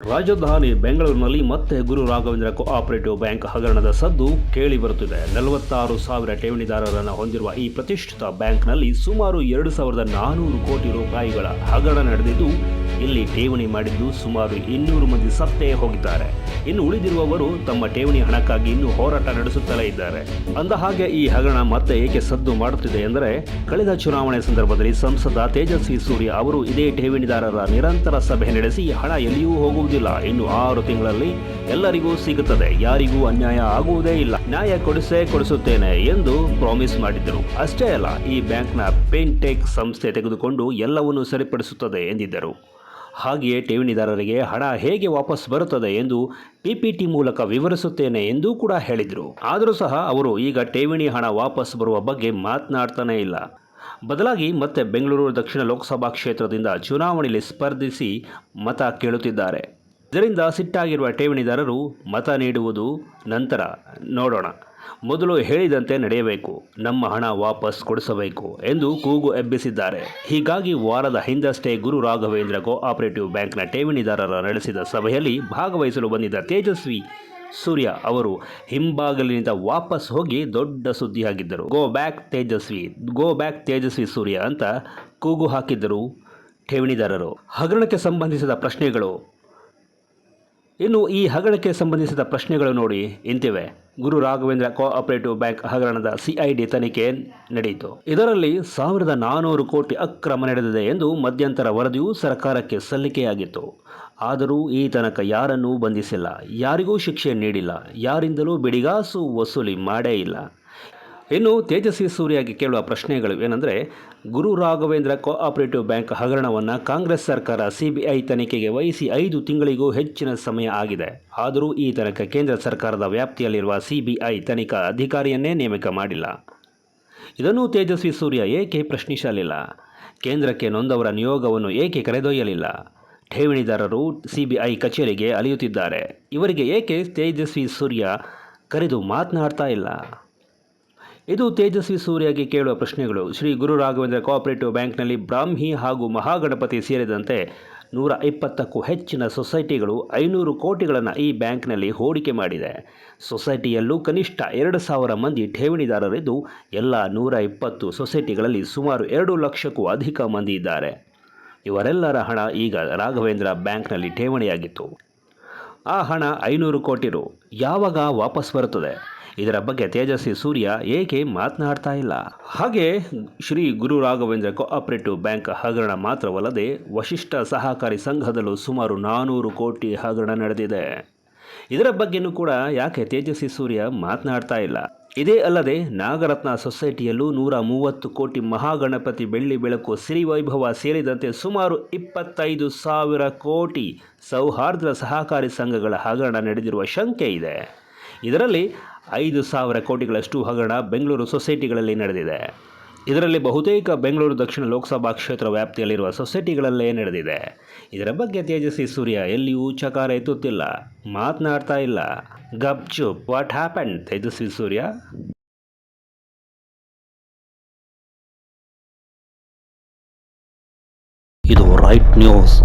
ರಾಜಧಾನಿ ಬೆಂಗಳೂರಿನಲ್ಲಿ ಮತ್ತೆ ಗುರು ರಾಘವೇಂದ್ರ ಕೋಆಪರೇಟಿವ್ ಬ್ಯಾಂಕ್ ಹಗರಣದ ಸದ್ದು ಕೇಳಿ ಬರುತ್ತಿದೆ ನಲವತ್ತಾರು ಸಾವಿರ ಠೇವಣಿದಾರರನ್ನು ಹೊಂದಿರುವ ಈ ಪ್ರತಿಷ್ಠಿತ ಬ್ಯಾಂಕ್ನಲ್ಲಿ ಸುಮಾರು ಎರಡು ಸಾವಿರದ ನಾನೂರು ಕೋಟಿ ರೂಪಾಯಿಗಳ ಹಗರಣ ನಡೆದಿದ್ದು ಇಲ್ಲಿ ಠೇವಣಿ ಮಾಡಿದ್ದು ಸುಮಾರು ಇನ್ನೂರು ಮಂದಿ ಸತ್ತೇ ಹೋಗಿದ್ದಾರೆ. ಇನ್ನು ಉಳಿದಿರುವವರು ತಮ್ಮ ಠೇವಣಿ ಹಣಕ್ಕಾಗಿ ಇನ್ನೂ ಹೋರಾಟ ನಡೆಸುತ್ತಲೇ ಇದ್ದಾರೆ. ಅಂದ ಹಾಗೆ ಈ ಹಗರಣ ಮತ್ತೆ ಏಕೆ ಸದ್ದು ಮಾಡುತ್ತಿದೆ ಎಂದರೆ, ಕಳೆದ ಚುನಾವಣೆ ಸಂದರ್ಭದಲ್ಲಿ ಸಂಸದ ತೇಜಸ್ವಿ ಸೂರ್ಯ ಅವರು ಇದೇ ಠೇವಣಿದಾರರ ನಿರಂತರ ಸಭೆ ನಡೆಸಿ ಹಣ ಎಲ್ಲಿಯೂ ಹೋಗುವುದಿಲ್ಲ. ಇನ್ನು ಆರು ತಿಂಗಳಲ್ಲಿ ಎಲ್ಲರಿಗೂ ಸಿಗುತ್ತದೆ. ಯಾರಿಗೂ ಅನ್ಯಾಯ ಆಗುವುದೇ ಇಲ್ಲ. ನ್ಯಾಯ ಕೊಡಿಸೇ ಕೊಡಿಸುತ್ತೇನೆ ಎಂದು ಪ್ರಾಮಿಸ್ ಮಾಡಿದ್ದರು. ಅಷ್ಟೇ ಅಲ್ಲ, ಈ ಬ್ಯಾಂಕ್ನ ಪೇಂಟೆಕ್ ಸಂಸ್ಥೆ ತೆಗೆದುಕೊಂಡು ಎಲ್ಲವನ್ನೂ ಸರಿಪಡಿಸುತ್ತದೆ ಎಂದಿದ್ದರು. ಹಾಗೆಯೇ ಠೇವಣಿದಾರರಿಗೆ ಹಣ ಹೇಗೆ ವಾಪಸ್ ಬರುತ್ತದೆ ಎಂದು ಪಿಪಿಟಿ ಮೂಲಕ ವಿವರಿಸುತ್ತೇನೆ ಎಂದೂ ಕೂಡ ಹೇಳಿದರು. ಆದರೂ ಸಹ ಅವರು ಈಗ ಠೇವಣಿ ಹಣ ವಾಪಸ್ ಬರುವ ಬಗ್ಗೆ ಮಾತನಾಡ್ತಾನೇ ಇಲ್ಲ. ಬದಲಾಗಿ ಮತ್ತೆ ಬೆಂಗಳೂರು ದಕ್ಷಿಣ ಲೋಕಸಭಾ ಕ್ಷೇತ್ರದಿಂದ ಚುನಾವಣೆಯಲ್ಲಿ ಸ್ಪರ್ಧಿಸಿ ಮತ ಕೇಳುತ್ತಿದ್ದಾರೆ. ಇದರಿಂದ ಸಿಟ್ಟಾಗಿರುವ ಠೇವಣಿದಾರರು ಮತ ನೀಡುವುದು ನಂತರ ನೋಡೋಣ. ಮೊದಲು ಹೇಳಿದಂತೆ ನಡೆಯಬೇಕು. ನಮ್ಮ ಹಣ ವಾಪಸ್ ಕೊಡಿಸಬೇಕು ಎಂದು ಕೂಗು ಎಬ್ಬಿಸಿದ್ದಾರೆ. ಹೀಗಾಗಿ ವಾರದ ಹಿಂದಷ್ಟೇ ಗುರು ರಾಘವೇಂದ್ರ ಕೋಆಪರೇಟಿವ್ ಬ್ಯಾಂಕ್ನ ಠೇವಣಿದಾರರ ನಡೆಸಿದ ಸಭೆಯಲ್ಲಿ ಭಾಗವಹಿಸಲು ಬಂದಿದ್ದ ತೇಜಸ್ವಿ ಸೂರ್ಯ ಅವರು ಹಿಂಬಾಗಲಿನಿಂದ ವಾಪಸ್ ಹೋಗಿ ದೊಡ್ಡ ಸುದ್ದಿಯಾಗಿದ್ದರು. Go back Tejasvi. Go back Tejasvi Surya ಅಂತ ಕೂಗು ಹಾಕಿದ್ದರು ಠೇವಣಿದಾರರು. ಹಗರಣಕ್ಕೆ ಸಂಬಂಧಿಸಿದ ಪ್ರಶ್ನೆಗಳು ಇನ್ನು ಈ ಹಗರಣಕ್ಕೆ ಸಂಬಂಧಿಸಿದ ಪ್ರಶ್ನೆಗಳು ನೋಡಿ ಇಂತಿವೆ. ಗುರು ರಾಘವೇಂದ್ರ ಕೋಆಪರೇಟಿವ್ ಬ್ಯಾಂಕ್ ಹಗರಣದ ಸಿಐಡಿ ತನಿಖೆ ನಡೆಯಿತು. ಇದರಲ್ಲಿ ಸಾವಿರದ ನಾನೂರು ಕೋಟಿ ಅಕ್ರಮ ನಡೆದಿದೆ ಎಂದು ಮಧ್ಯಂತರ ವರದಿಯು ಸರ್ಕಾರಕ್ಕೆ ಸಲ್ಲಿಕೆಯಾಗಿತ್ತು. ಆದರೂ ಈ ತನಕ ಯಾರನ್ನೂ ಬಂಧಿಸಿಲ್ಲ. ಯಾರಿಗೂ ಶಿಕ್ಷೆ ನೀಡಿಲ್ಲ. ಯಾರಿಂದಲೂ ಬಿಡಿಗಾಸು ವಸೂಲಿ ಮಾಡೇ ಇಲ್ಲ. ಇನ್ನು ತೇಜಸ್ವಿ ಸೂರ್ಯಗೆ ಕೇಳುವ ಪ್ರಶ್ನೆಗಳು ಏನಂದರೆ, ಗುರು ರಾಘವೇಂದ್ರ ಕೋಆಪರೇಟಿವ್ ಬ್ಯಾಂಕ್ ಹಗರಣವನ್ನು ಕಾಂಗ್ರೆಸ್ ಸರ್ಕಾರ ಸಿಬಿಐ ತನಿಖೆಗೆ ವಹಿಸಿ ಐದು ತಿಂಗಳಿಗೂ ಹೆಚ್ಚಿನ ಸಮಯ ಆಗಿದೆ. ಆದರೂ ಈ ತನಕ ಕೇಂದ್ರ ಸರ್ಕಾರದ ವ್ಯಾಪ್ತಿಯಲ್ಲಿರುವ ಸಿಬಿಐ ತನಿಖಾ ಅಧಿಕಾರಿಯನ್ನೇ ನೇಮಕ ಮಾಡಿಲ್ಲ. ಇದನ್ನು ತೇಜಸ್ವಿ ಸೂರ್ಯ ಏಕೆ ಪ್ರಶ್ನಿಸಲಿಲ್ಲ? ಕೇಂದ್ರಕ್ಕೆ ನೊಂದವರ ನಿಯೋಗವನ್ನು ಏಕೆ ಕರೆದೊಯ್ಯಲಿಲ್ಲ? ಠೇವಣಿದಾರರು ಸಿಬಿಐ ಕಚೇರಿಗೆ ಅಲಿಯುತ್ತಿದ್ದಾರೆ. ಇವರಿಗೆ ಏಕೆ ತೇಜಸ್ವಿ ಸೂರ್ಯ ಕರೆದು ಮಾತನಾಡ್ತಾ ಇಲ್ಲ? ಇದು ತೇಜಸ್ವಿ ಸೂರ್ಯಗೆ ಕೇಳುವ ಪ್ರಶ್ನೆಗಳು. ಶ್ರೀ ಗುರು ರಾಘವೇಂದ್ರ ಕೋಆಪರೇಟಿವ್ ಬ್ಯಾಂಕ್ನಲ್ಲಿ ಬ್ರಾಹ್ಮಿ ಹಾಗೂ ಮಹಾಗಣಪತಿ ಸೇರಿದಂತೆ ನೂರ ಇಪ್ಪತ್ತಕ್ಕೂ ಹೆಚ್ಚಿನ ಸೊಸೈಟಿಗಳು ಐನೂರು ಕೋಟಿಗಳನ್ನು ಈ ಬ್ಯಾಂಕ್ನಲ್ಲಿ ಹೂಡಿಕೆ ಮಾಡಿದೆ. ಸೊಸೈಟಿಯಲ್ಲೂ ಕನಿಷ್ಠ ಎರಡು ಸಾವಿರ ಮಂದಿ ಠೇವಣಿದಾರರಿದ್ದು, ಎಲ್ಲ ನೂರ ಇಪ್ಪತ್ತು ಸೊಸೈಟಿಗಳಲ್ಲಿ ಸುಮಾರು ಎರಡು ಲಕ್ಷಕ್ಕೂ ಅಧಿಕ ಮಂದಿ ಇದ್ದಾರೆ. ಇವರೆಲ್ಲರ ಹಣ ಈಗ ರಾಘವೇಂದ್ರ ಬ್ಯಾಂಕ್ನಲ್ಲಿ ಠೇವಣಿಯಾಗಿತ್ತು. ಆ ಹಣ ಐನೂರು ಕೋಟಿ ರು. ಯಾವಾಗ ವಾಪಸ್ ಬರುತ್ತದೆ? ಇದರ ಬಗ್ಗೆ ತೇಜಸ್ವಿ ಸೂರ್ಯ ಏಕೆ ಮಾತನಾಡ್ತಾ ಇಲ್ಲ? ಹಾಗೆ ಶ್ರೀ ಗುರು ರಾಘವೇಂದ್ರ ಕೋಆಪರೇಟಿವ್ ಬ್ಯಾಂಕ್ ಹಗರಣ ಮಾತ್ರವಲ್ಲದೆ ವಶಿಷ್ಠ ಸಹಕಾರಿ ಸಂಘದಲ್ಲೂ ಸುಮಾರು ನಾನೂರು ಕೋಟಿ ಹಗರಣ ನಡೆದಿದೆ. ಇದರ ಬಗ್ಗೆನೂ ಕೂಡ ಯಾಕೆ ತೇಜಸ್ವಿ ಸೂರ್ಯ ಮಾತನಾಡ್ತಾ ಇಲ್ಲ? ಇದೇ ಅಲ್ಲದೆ ನಾಗರತ್ನ ಸೊಸೈಟಿಯಲ್ಲೂ ನೂರ ಮೂವತ್ತು ಕೋಟಿ ಮಹಾಗಣಪತಿ ಬೆಳ್ಳಿ ಬೆಳಕು ಸಿರಿ ವೈಭವ ಸೇರಿದಂತೆ ಸುಮಾರು ಇಪ್ಪತ್ತೈದು ಸಾವಿರ ಕೋಟಿ ಸೌಹಾರ್ದ ಸಹಕಾರಿ ಸಂಘಗಳ ಹಗರಣ ನಡೆದಿರುವ ಶಂಕೆ ಇದೆ. ಇದರಲ್ಲಿ ಐದು ಸಾವಿರ ಕೋಟಿಗಳಷ್ಟು ಹಗರಣ ಬೆಂಗಳೂರು ಸೊಸೈಟಿಗಳಲ್ಲಿ ನಡೆದಿದೆ. ಇದರಲ್ಲಿ ಬಹುತೇಕ ಬೆಂಗಳೂರು ದಕ್ಷಿಣ ಲೋಕಸಭಾ ಕ್ಷೇತ್ರ ವ್ಯಾಪ್ತಿಯಲ್ಲಿರುವ ಸೊಸೈಟಿಗಳಲ್ಲೇ ನಡೆದಿದೆ. ಇದರ ಬಗ್ಗೆ ತೇಜಸ್ವಿ ಸೂರ್ಯ ಎಲ್ಲಿಯೂ ಚಕಾರ ಎತ್ತುತ್ತಿಲ್ಲ, ಮಾತನಾಡ್ತಾ ಇಲ್ಲ. ಗಪ್ ಚುಪ್ ವಾಟ್ ಹ್ಯಾಪನ್ ತೇಜಸ್ವಿ ಸೂರ್ಯ. ಇದು ರೈಟ್ ನ್ಯೂಸ್